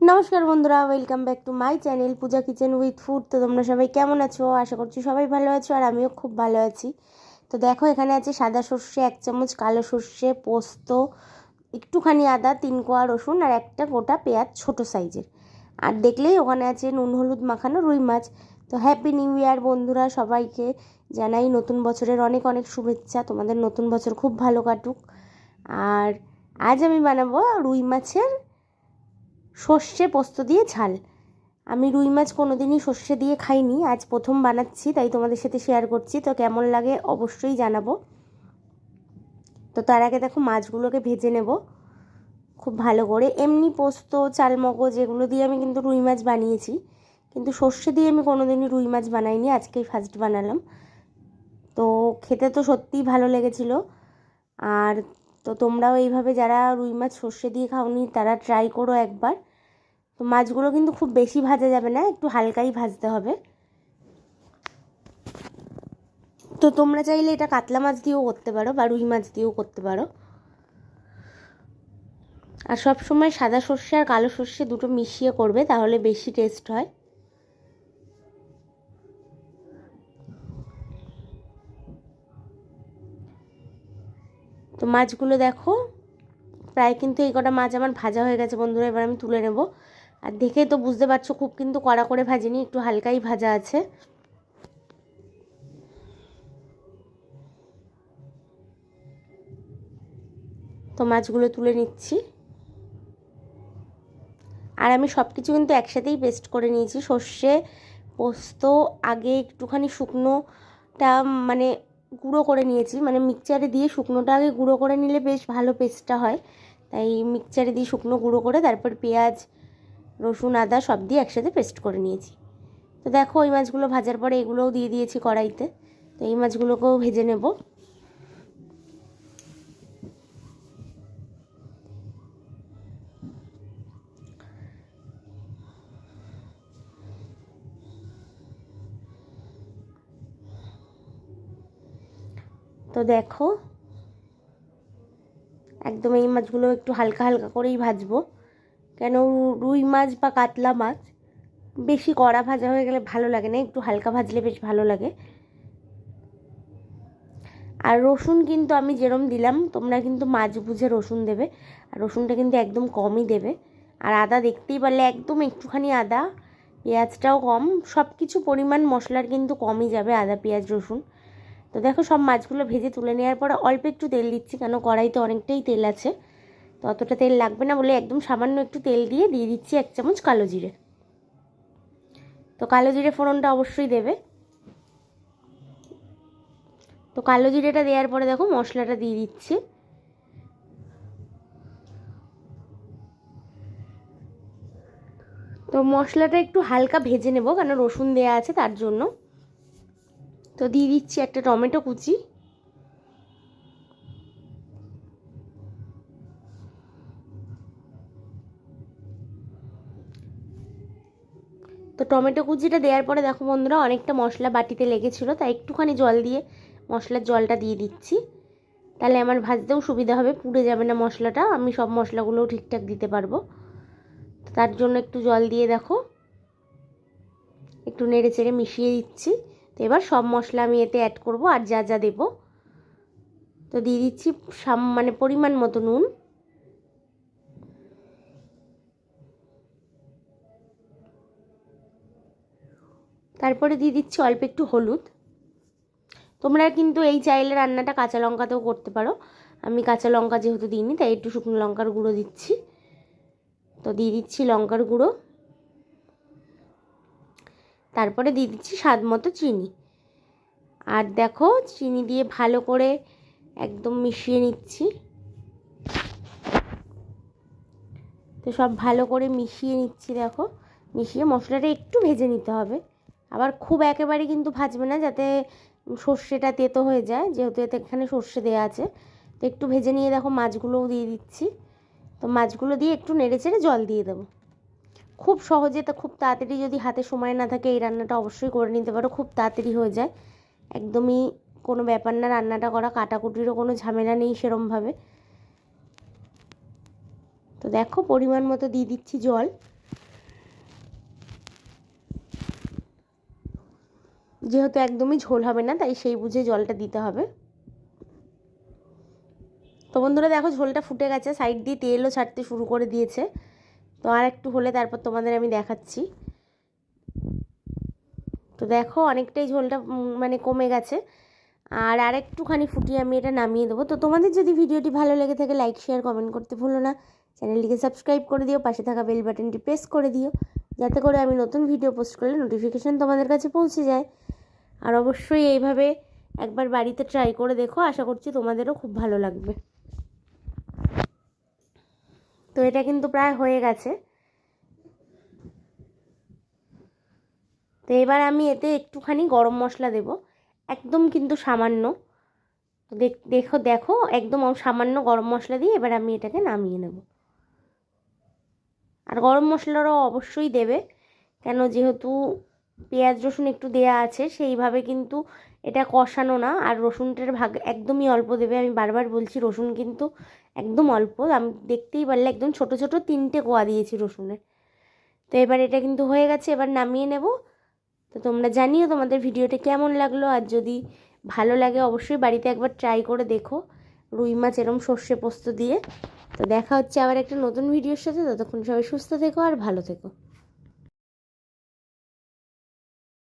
নমস্কার বন্ধুরা welcome back to my channel Puja kitchen with food তো তোমরা সবাই কেমন আছো? আশা করছি সবাই ভালো আছো, আর আমিও খুব ভালো আছি। তো দেখো, এখানে আছে সাদা সর্ষে, এক চামচ কালো সর্ষে, পোস্ত, একটুখানি আদা, তিন কোয়া রসুন, আর একটা গোটা পেঁয়াজ ছোট সাইজের। আর দেখলেই ওখানে আছে নুন, হলুদ মাখানো রুই মাছ। তো হ্যাপি নিউ ইয়ার বন্ধুরা, সবাইকে জানাই নতুন বছরের অনেক অনেক শুভেচ্ছা। তোমাদের নতুন বছর খুব ভালো কাটুক। আর আজ আমি বানাবো রুই মাছের সর্ষে পোস্ত দিয়ে ঝাল। আমি রুই মাছ কোনো দিনই সর্ষে দিয়ে খাইনি, আজ প্রথম বানাচ্ছি, তাই তোমাদের সাথে শেয়ার করছি। তো কেমন লাগে অবশ্যই জানাব। তো তার আগে দেখো মাছগুলোকে ভেজে নেব। খুব ভালো করে। এমনি পোস্ত, চালমগজ এগুলো দিয়ে আমি কিন্তু রুই মাছ বানিয়েছি। কিন্তু সর্ষে দিয়ে আমি কোনো দিনই রুই মাছ বানাইনি, আজকেই ফার্স্ট বানালাম। তো খেতে তো সত্যিই ভালো লেগেছিলো। আর তো তোমরাও এইভাবে যারা রুই মাছ সর্ষে দিয়ে খাওনি, তারা ট্রাই করো একবার। তো মাছগুলো কিন্তু খুব বেশি ভাজা যাবে না, একটু হালকাই ভাজতে হবে। তো তোমরা চাইলে এটা কাতলা মাছ দিয়েও করতে পারো বা রুই মাছ দিয়েও করতে পারো। আর সব সময় সাদা সর্ষে আর কালো সর্ষে দুটো মিশিয়ে করবে, তাহলে বেশি টেস্ট হয়। তো মাছগুলো দেখো, প্রায় কিন্তু এই কটা মাছ আমার ভাজা হয়ে গেছে বন্ধুরা, এবার আমি তুলে নেব। আর দেখে তো বুঝতে পারছ খুব কিন্তু কড়া করে ভাজিনি, একটু হালকাই ভাজা আছে। তো মাছগুলো তুলে নিচ্ছি। আর আমি সব কিছু কিন্তু একসাথেই পেস্ট করে নিয়েছি। সর্ষে, পোস্ত, আগে একটুখানি শুকনোটা মানে গুঁড়ো করে নিয়েছি। মানে মিক্সচারে দিয়ে শুকনোটা আগে গুঁড়ো করে নিলে বেশ ভালো পেস্টটা হয়। তাই মিক্সচারে দিয়ে শুকনো গুঁড়ো করে তারপর পেঁয়াজ রসুন, আদা সব দিয়ে একসাথে পেস্ট করে নিয়েছি। তো দেখো ওই মাছগুলো ভাজার পরে এগুলোও দিয়ে দিয়েছি কড়াইতে। তো এই মাছগুলোকেও ভেজে নেব। তো দেখো, একদম এই মাছগুলো একটু হালকা হালকা করেই ভাজবো। কেন রুই মাছ বা কাতলা মাছ বেশি কড়া ভাজা হয়ে গেলে ভালো লাগে না, একটু হালকা ভাজলে বেশ ভালো লাগে। আর রসুন কিন্তু আমি যেরম দিলাম, তোমরা কিন্তু মাছ বুঝে রসুন দেবে। আর রসুনটা কিন্তু একদম কমই দেবে। আর আদা দেখতেই পারলে একদম একটুখানি আদা, পেঁয়াজটাও কম। সব কিছু পরিমাণ মশলার কিন্তু কমই যাবে আদা, পেঁয়াজ, রসুন। তো দেখো সব মাছগুলো ভেজে তুলে নেওয়ার পরে অল্প একটু তেল দিচ্ছি, কেন কড়াইতে অনেকটাই তেল আছে। তো অতটা তেল লাগবে না বলে একদম সামান্য একটু তেল দিয়ে দিয়ে দিচ্ছি এক চামচ কালো জিরে। তো কালো জিরে ফোড়নটা অবশ্যই দেবে। তো কালো জিরেটা দেওয়ার পরে দেখো মশলাটা দিয়ে দিচ্ছি। তো মশলাটা একটু হালকা ভেজে নেব কেন রসুন দেওয়া আছে তার জন্য। তো দিয়ে দিচ্ছি একটা টমেটো কুচি। তো টমেটো কুচিটা দেওয়ার পরে দেখো বন্ধুরা, অনেকটা মশলা বাটিতে লেগেছিলো, তাই একটুখানি জল দিয়ে মশলার জলটা দিয়ে দিচ্ছি। তাহলে আমার ভাজতেও সুবিধা হবে, পুড়ে যাবে না মশলাটা, আমি সব মশলাগুলোও ঠিকঠাক দিতে পারব। তার জন্য একটু জল দিয়ে দেখো, একটু নেড়ে চেড়ে মিশিয়ে দিচ্ছি। তো এবার সব মশলা আমি এতে অ্যাড করব, আর যা যা দেব। তো দিয়ে দিচ্ছি সাম মানে পরিমাণ মতো নুন। তারপরে দিয়ে দিচ্ছি অল্প একটু হলুদ। তোমরা কিন্তু এই চাইলে রান্নাটা কাঁচা লঙ্কাতেও করতে পারো। আমি কাঁচা লঙ্কা যেহেতু দিইনি, তাই একটু শুকনো লঙ্কার গুঁড়ো দিচ্ছি। তো দিয়ে দিচ্ছি লঙ্কার গুঁড়ো। তারপরে দিয়ে দিচ্ছি স্বাদ মতো চিনি। আর দেখো, চিনি দিয়ে ভালো করে একদম মিশিয়ে নিচ্ছি। তো সব ভালো করে মিশিয়ে নিচ্ছি, দেখো। মিশিয়ে মশলাটা একটু ভেজে নিতে হবে। আবার খুব একেবারে কিন্তু ভাজবে না যাতে সর্ষেটা তেতো হয়ে যায়, যেহেতু এতে এখানে সর্ষে দেওয়া আছে। তো একটু ভেজে নিয়ে দেখো, মাছগুলোও দিয়ে দিচ্ছি। তো মাছগুলো দিয়ে একটু নেড়ে চেড়ে জল দিয়ে দেবো। খুব সহজে তো খুব তাড়াতাড়ি যদি হাতে সময় না থাকে, এই রান্নাটা অবশ্যই করে নিতে পারো, খুব তাড়াতাড়ি হয়ে যায়। একদমই কোনো ব্যাপার না, রান্নাটা করা, কাটাকুটিরও কোনো ঝামেলা নেই সেরমভাবে। তো দেখো, পরিমাণ মতো দিয়ে দিচ্ছি জল। যেহেতু একদমই ঝোল হবে না, তাই সেই বুঝে জলটা দিতে হবে। তো বন্ধুরা দেখো ঝোলটা ফুটে গেছে, সাইড দিয়ে তেলও ছাড়তে শুরু করে দিয়েছে। তো আর একটু হলে তারপর তোমাদের আমি দেখাচ্ছি। তো দেখো অনেকটাই ঝোলটা মানে কমে গেছে। আর আরেকটুখানি ফুটিয়ে আমি এটা নামিয়ে দেবো। তো তোমাদের যদি ভিডিওটি ভালো লেগে থাকে, লাইক, শেয়ার, কমেন্ট করতে ভুলো না। চ্যানেলটিকে সাবস্ক্রাইব করে দিও, পাশে থাকা বেল বাটনটি প্রেস করে দিও, যাতে করে আমি নতুন ভিডিও পোস্ট করলে নোটিফিকেশান তোমাদের কাছে পৌঁছে যায়। আর অবশ্যই এইভাবে একবার বাড়িতে ট্রাই করে দেখো, আশা করছি তোমাদেরও খুব ভালো লাগবে। তো এটা কিন্তু প্রায় হয়ে গেছে। তো এবার আমি এতে একটুখানি গরম মশলা দেব, একদম কিন্তু সামান্য। দেখো দেখো একদম সামান্য গরম মশলা দিয়ে এবার আমি এটাকে নামিয়ে নেব। আর গরম মশলাটাও অবশ্যই দেবে, কেন যেহেতু পেঁয়াজ রসুন একটু দেয়া আছে, সেইভাবে কিন্তু এটা কষানো না। আর রসুনটার ভাগ একদমই অল্প দেবে। আমি বারবার বলছি রসুন কিন্তু একদম অল্প। আমি দেখতেই পারলে একদম ছোট ছোট তিনটে কোয়া দিয়েছি রসুনের। তো এবার এটা কিন্তু হয়ে গেছে, এবার নামিয়ে নেব। তো তোমরা জানিও তোমাদের ভিডিওটা কেমন লাগল। আর যদি ভালো লাগে অবশ্যই বাড়িতে একবার ট্রাই করে দেখো রুই মাছ এরম সর্ষে পোস্ত দিয়ে। তো দেখা হচ্ছে আবার একটা নতুন ভিডিওর সাথে। ততক্ষণ সবাই সুস্থ থেকো আর ভালো থেকো।